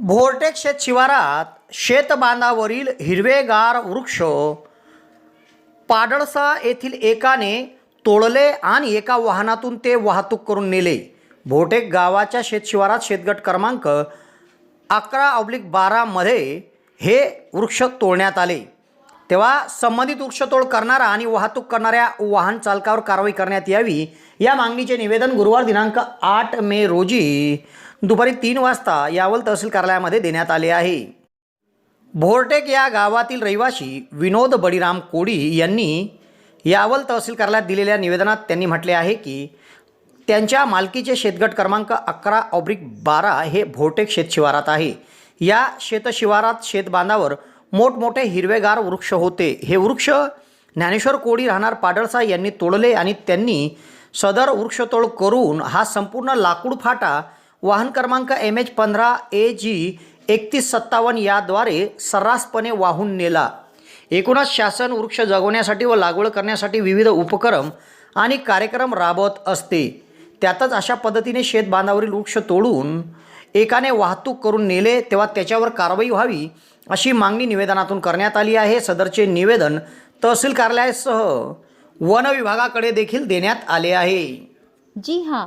भोरटेक शेत शिवारात शेतबांधावरील हिरवेगार वृक्ष पाडळसा येथील एकाने तोडले आणि एका वाहनातून ते वाहतूक करून नेले. भोटेक गावाच्या शेतशिवारात शेतगट क्रमांक अकरा ऑब्लिक बारामध्ये हे वृक्ष तोडण्यात आले. तेव्हा संबंधित वृक्षतोड करणारा आणि वाहतूक करणाऱ्या वाहन चालकावर कारवाई करण्यात यावी. या मागणीचे निवेदन गुरुवार दिनांक आठ मे रोजी दुपारी तीन वाजता यावल तहसील कार्यालयामध्ये देण्यात आले आहे. भोरटेक या गावातील रहिवासी विनोद बळीराम कोडी यांनी यावल तहसील कार्यालयात दिलेल्या निवेदनात त्यांनी म्हटले आहे की त्यांच्या मालकीचे शेतगट क्रमांक अकरा ऑब्रिक बारा हे भोरटेक शेतशिवारात आहे. या शेतशिवारात शेतबांधावर मोठमोठे हिरवेगार वृक्ष होते. हे वृक्ष ज्ञानेश्वर कोडी राहणार पाडळसा यांनी तोडले आणि त्यांनी सदर वृक्षतोड करून हा संपूर्ण लाकूड फाटा वाहन क्रमांक एम एच पंधरा ए जी एकतीस सत्तावन्न याद्वारे सर्रासपणे वाहून नेला. एकूणच शासन वृक्ष जगवण्यासाठी व लागवड करण्यासाठी विविध उपक्रम आणि कार्यक्रम राबवत असते. त्यातच अशा पद्धतीने शेत बांधावरील वृक्ष तोडून एकाने वाहतूक करून नेले तेव्हा त्याच्यावर कारवाई व्हावी अशी मागणी निवेदनातून करण्यात आली आहे. सदरचे निवेदन तहसील कार्यालयासह वन विभागाकडे देखील देण्यात आले आहे. जी हां.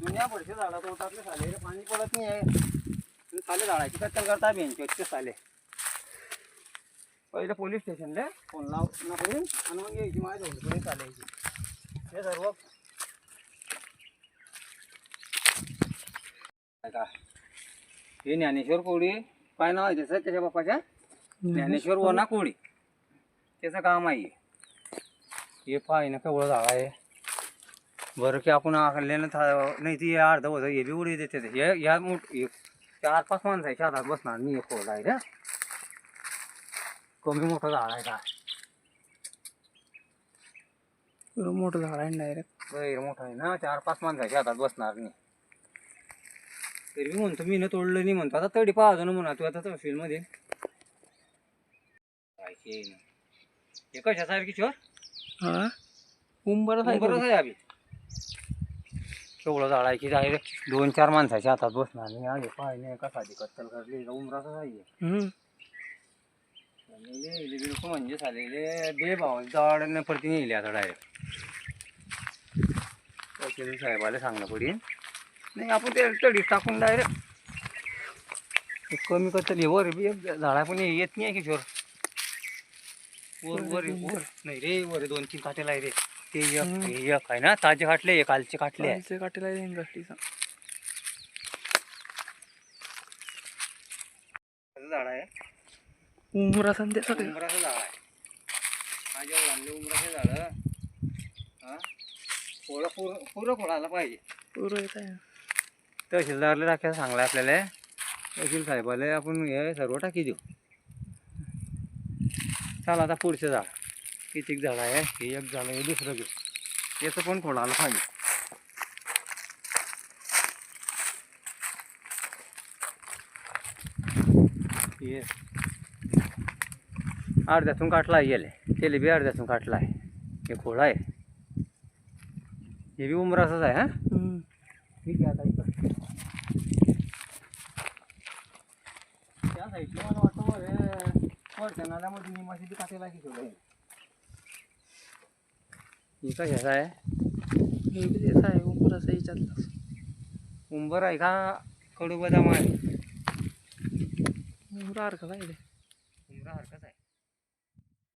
दुनिया पडते झाडं तोटातले झाले पाणी पडत नाही आहे चाले झाडाची कत्तल करता बेंचचे साले. पहिले पोलीस स्टेशनला फोन लाव करून आणि मग यायची माझ्या झोडकडे चालायची. हे सर्व. का? हे ज्ञानेश्वर कोळी. काय नाव आहे त्याचं? त्याच्या बापाच्या ज्ञानेश्वर वना कोळी त्याचं काम आहे. हे पाय ना केवळ झाड आहे. बरं की आपण था नाही ती अर्ध होतं हे बी उडी देते. हे या मोठ चार पाच माणसाच्या हातात बसणार मी एक कोळा आहे कमी मोठं झाड आहे का? मोठं झाड आहे डायरेक्ट गैर मोठं आहे ना. चार पाच माणसाच्या हातात बसणार नाही तरी मी म्हणतो मी न तोडलं नाही म्हणतो. आता तडी पाहतो ना म्हणा तू आता तहसीलमध्ये हे? कशासारखी चोर हा? उंबरच आहे बरं आहे अभि केवढं झाडायची आहे दोन चार माणसाच्या हातात बसणार नाही. आले पाय नाही कसा कत्तल करली आहे. झालेले इले बिलकुल म्हणजे झालेले बे भाव जड पडती नेली आता डायरेक्ट साहेबाला सांगणं पडेल नाही आपण ते तडीत टाकून डायरेक्ट कमी करतली वर बी झाडा पण येत नाही किशोर. वर वर वर. नाही रे वर दोन तीन काटेला आहे रे. ते एक हे एक आहे ना ताजे काटले कालचे काटले. आहे कालचे काटेला गाठीचा असं झाड आहे? उमरा संध्या सगळे. उंबराचं झाड आहे. माझ्या आणले उंबराचं झाड. हा? फळं पुरं पुरं पाहिजे. पुरं येत आहे. तहसीलदारला टाकायला सांगलं आपल्याला. तहसील साहेबाला आपण हे सर्व टाकी देऊ. चला आता पुढचं झाड. कितीक झाड आहे? हे एक झालं हे दुसरं घेऊ याचं पण फोडायला पाहिजे. हे. अर्ध्यातून काटला आहे गेले केले बी अर्ध्यातून काटला आहे हे खोळ आहे. हे बी उमराचंच आहे हा. ठीक आहे आता इकडं. त्या साईडला मला वाटतं वर हे वरच्या नाल्यामध्ये की ही आहे हे आहे याच्यातला. उंबर आहे का? कडू बदाम आहे. उमरा सारखं काय ते उमरा हरकत आहे.